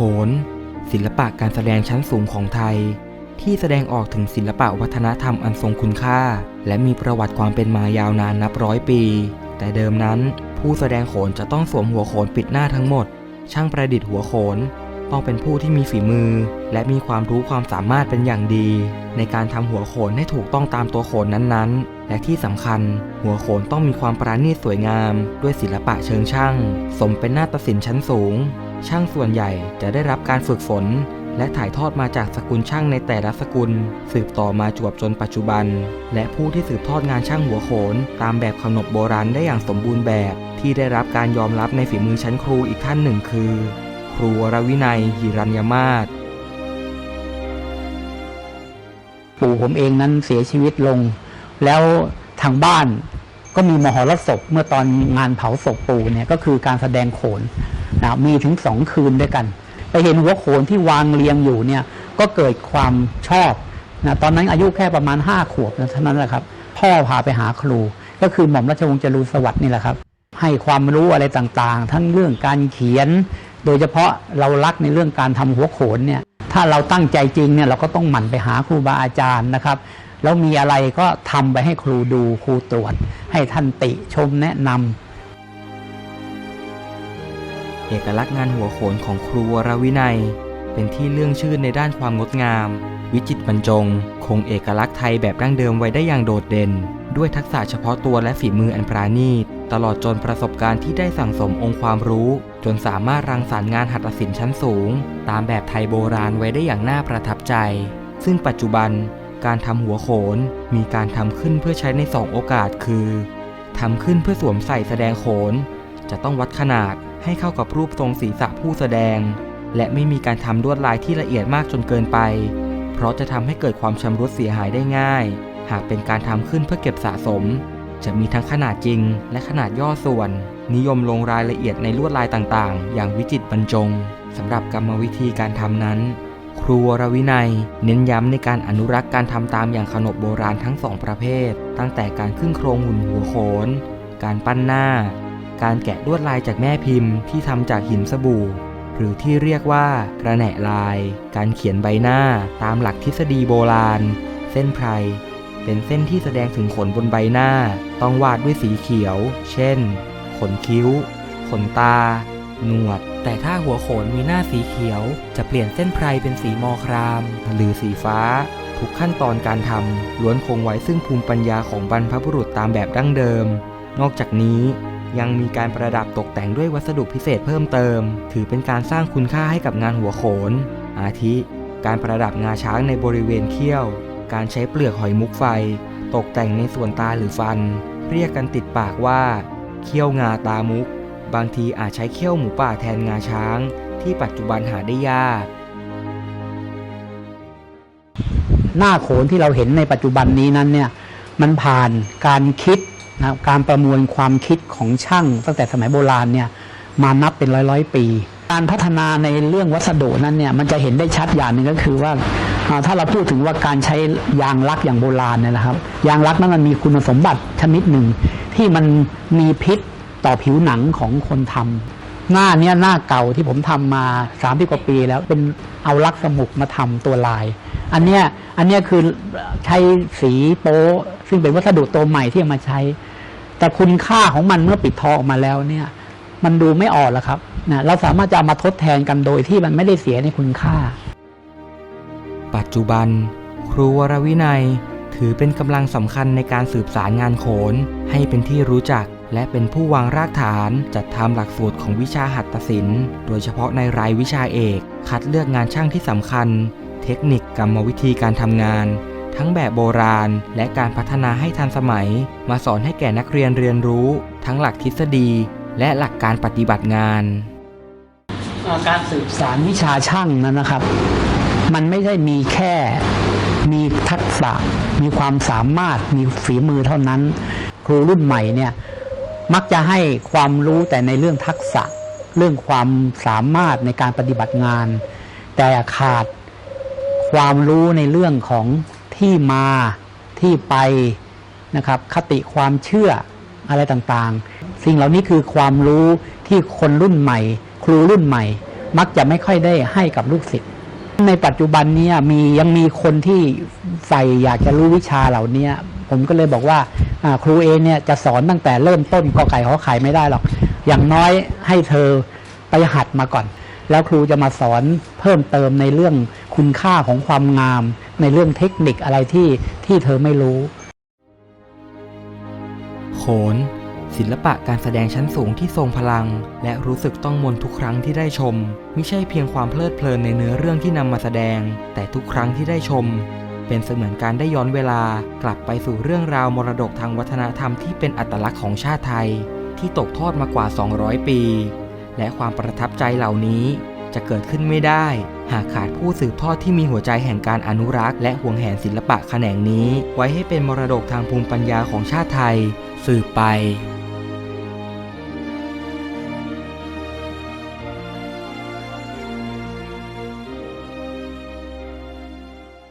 โขน ศิลปะการแสดงชั้นสูงของไทย ที่แสดงออกถึงศิลปะวัฒนธรรมอันทรงคุณค่า และมีประวัติความเป็นมายาวนานนับร้อยปี แต่เดิมนั้น ผู้แสดงโขนจะต้องสวมหัวโขนปิดหน้าทั้งหมด ช่างประดิษฐ์หัวโขน ต้องเป็นผู้ที่มีฝีมือ และมีความรู้ความสามารถเป็นอย่างดี ในการทำหัวโขนให้ถูกต้องตามตัวโขนนั้นๆ และที่สำคัญ หัวโขนต้องมีความปราณีตสวยงาม ด้วยศิลปะเชิงช่าง สมเป็นหน้าฏศิลป์ชั้นสูง ช่างส่วนใหญ่จะได้รับการฝึกฝน และถ่ายทอดมาจากสกุลช่างในแต่ละสกุล สืบต่อมาจวบจนปัจจุบัน และผู้ที่สืบทอดงานช่างหัวโขน ตามแบบขนบโบราณได้อย่างสมบูรณ์แบบ ที่ได้รับการยอมรับในฝีมือชั้นครูอีกท่านหนึ่งคือ ครูวรวินัยหิรัญยมาศปู่ผมเองนั้นเสียชีวิตลง แล้วทางบ้านก็มีมหรสพเมื่อตอนงานเผาศพปู่เนี่ยก็คือการแสดงโขนนะมีถึงสองคืนด้วยกัน ไปเห็นหัวโขนที่วางเรียงอยู่เนี่ยก็เกิดความชอบนะตอนนั้นอายุแค่ประมาณห้าขวบนะเท่านั้นแหละครับ พ่อพาไปหาครู ก็คือหม่อมราชวงศ์จรูนสวัสดิ์นี่แหละครับ ให้ความรู้อะไรต่างๆ ทั้งเรื่องการเขียน โดยเฉพาะเรารักในเรื่องการทำหัวโขนเนี่ยถ้าเราตั้งใจจริงเนี่ยเราก็ต้องหมั่นไปหาครูบาอาจารย์นะครับ แล้วมีอะไรก็ทำไปให้ครูดูครูตรวจ ให้ท่านติชมแนะนำเอกลักษณ์งานหัวโขนของครูวรวินัย เป็นที่เลื่องชื่นในด้านความงดงาม วิจิตรบรรจง คงเอกลักษณ์ไทยแบบดั้งเดิมไว้ได้อย่างโดดเด่น ด้วยทักษะเฉพาะตัวและฝีมืออันปราณีตตลอดจนประสบการณ์ที่ได้สั่งสมองค์ความรู้จนสามารถรังสรรค์งานหัตถศิลป์ชั้นสูง ตามแบบไทยโบราณไว้ได้อย่างน่าประทับใจ ซึ่งปัจจุบันการทำหัวโขนมีการทำขึ้นเพื่อใช้ในสองโอกาสคือทำขึ้นเพื่อสวมใส่แสดงโขน จะต้องวัดขนาดให้เข้ากับรูปทรงศีรษะผู้แสดง และไม่มีการทำลวดลายที่ละเอียดมากจนเกินไป เพราะจะทำให้เกิดความชำรุดเสียหายได้ง่าย หากเป็นการทำขึ้นเพื่อเก็บสะสม จะมีทั้งขนาดจริงและขนาดย่อส่วน นิยมลงรายละเอียดในลวดลายต่างๆ อย่างวิจิตรบรรจงสำหรับกรรมวิธีการทำนั้น ครูวรวินัย เน้นย้ำในการอนุรักษ์การทำตามอย่างขนบโบราณทั้งสองประเภท ตั้งแต่การขึ้นโครงหุ่นหัวโขน การปั้นหน้า การแกะลวดลายจากแม่พิมพ์ที่ทำจากหินสบู่ หรือที่เรียกว่ากระแหน่ลาย การเขียนใบหน้าตามหลักทฤษฎีโบราณ เส้นไพรเป็นเส้นที่แสดงถึงขนบนใบหน้า ต้องวาดด้วยสีเขียว เช่น ขนคิ้ว ขนตา หนวด แต่ถ้าหัวโขนมีหน้าสีเขียว จะเปลี่ยนเส้นไพรเป็นสีมอคราม หรือสีฟ้า ทุกขั้นตอนการทำล้วนคงไว้ซึ่งภูมิปัญญาของบรรพบุรุษตามแบบดั้งเดิม นอกจากนี้ยังมีการประดับตกแต่งด้วยวัสดุพิเศษเพิ่มเติม ถือเป็นการสร้างคุณค่าให้กับงานหัวโขน อาทิ การประดับงาช้างในบริเวณเขี้ยว การใช้เปลือกหอยมุกไฟ ตกแต่งในส่วนตาหรือฟัน เรียกกันติดปากว่า เขี้ยวงาตามุก บางทีอาจใช้เขี้ยวหมูป่าแทนงาช้าง ที่ปัจจุบันหาได้ยาก หน้าโขนที่เราเห็นในปัจจุบันนี้นั้นเนี่ยมันผ่านการคิดนะการประมวลความคิดของช่าง ตั้งแต่สมัยโบราณเนี่ยมานับเป็นร้อยร้อยๆปี การพัฒนาในเรื่องวัสดุนั้นเนี่ยมันจะเห็นได้ชัดอย่างหนึ่งก็คือว่า ถ้าเราพูดถึงว่าการใช้ยางลักอย่างโบราณเนี่ยนะครับ ยางลักนั้นมันมีคุณสมบัติชนิดหนึ่ง ที่มันมีพิษต่อผิวหนังของคนทำหน้าเนี้ยหน้าเก่าที่ผมทำมา3ามกว่าปีแล้วเป็นเอาลักสมุกมาทำตัวลาย อันเนี้ยอันเนี้ยคือใช้สีโป๊ะซึ่งเป็นวัสดุตัวใหม่ที่มาใช้ แต่คุณค่าของมันเมื่อปิดทองออกมาแล้วเนี่ย มันดูไม่อ่อนแล้วครับนะเราสามารถจะามาทดแทนกันโดยที่มันไม่ได้เสียในคุณค่า ปัจจุบัน ครูวรวินัย ถือเป็นกำลังสำคัญในการสืบสารงานโขน ให้เป็นที่รู้จัก และเป็นผู้วางรากฐานจัดทำหลักสูตรของวิชาหัตถศิลป์ โดยเฉพาะในรายวิชาเอก คัดเลือกงานช่างที่สำคัญ เทคนิคกรรมวิธีการทำงาน ทั้งแบบโบราณ และการพัฒนาให้ทันสมัย มาสอนให้แก่นักเรียนเรียนรู้ ทั้งหลักทฤษฎี และหลักการปฏิบัติงาน การสืบสารวิชาช่างนั้นนะครับ มันไม่ใช่มีแค่มีทักษะ มีความสามารถมีฝีมือเท่านั้น ครูรุ่นใหม่เนี่ยมักจะให้ความรู้แต่ในเรื่องทักษะ เรื่องความสามารถในการปฏิบัติงาน แต่ขาดความรู้ในเรื่องของที่มาที่ไปนะครับ คติความเชื่ออะไรต่างๆ สิ่งเหล่านี้คือความรู้ที่คนรุ่นใหม่ ครูรุ่นใหม่ มักจะไม่ค่อยได้ให้กับลูกศิษย์ ในปัจจุบันนี้มียังมีคนที่ใฝ่อยากจะรู้วิชาเหล่านี้ผมก็เลยบอกว่าอ่าครูเอเนี่ยจะสอนตั้งแต่เริ่มต้นกอไก่ขอไข่ไม่ได้หรอก อย่างน้อยให้เธอไปหัดมาก่อน แล้วครูจะมาสอนเพิ่มเติมในเรื่องคุณค่าของความงาม ในเรื่องเทคนิคอะไรที่ที่เธอไม่รู้ โขน ศิลปะการแสดงชั้นสูงที่ทรงพลัง และรู้สึกต้องมนทุกครั้งที่ได้ชม ไม่ใช่เพียงความเพลิดเพลินในเนื้อเรื่องที่นำมาแสดง แต่ทุกครั้งที่ได้ชม เป็นเสมือนการได้ย้อนเวลากลับไปสู่เรื่องราวมรดกทางวัฒนธรรมที่เป็นอัตลักษณ์ของชาติไทย ที่ตกทอดมากว่า 200 ปี และความประทับใจเหล่านี้จะเกิดขึ้นไม่ได้ หากขาดผู้สืบทอดที่มีหัวใจแห่งการอนุรักษ์ และห่วงแหนศิลปะแขนงนี้ ไว้ให้เป็นมรดกทางภูมิปัญญาของชาติไทย สืบไป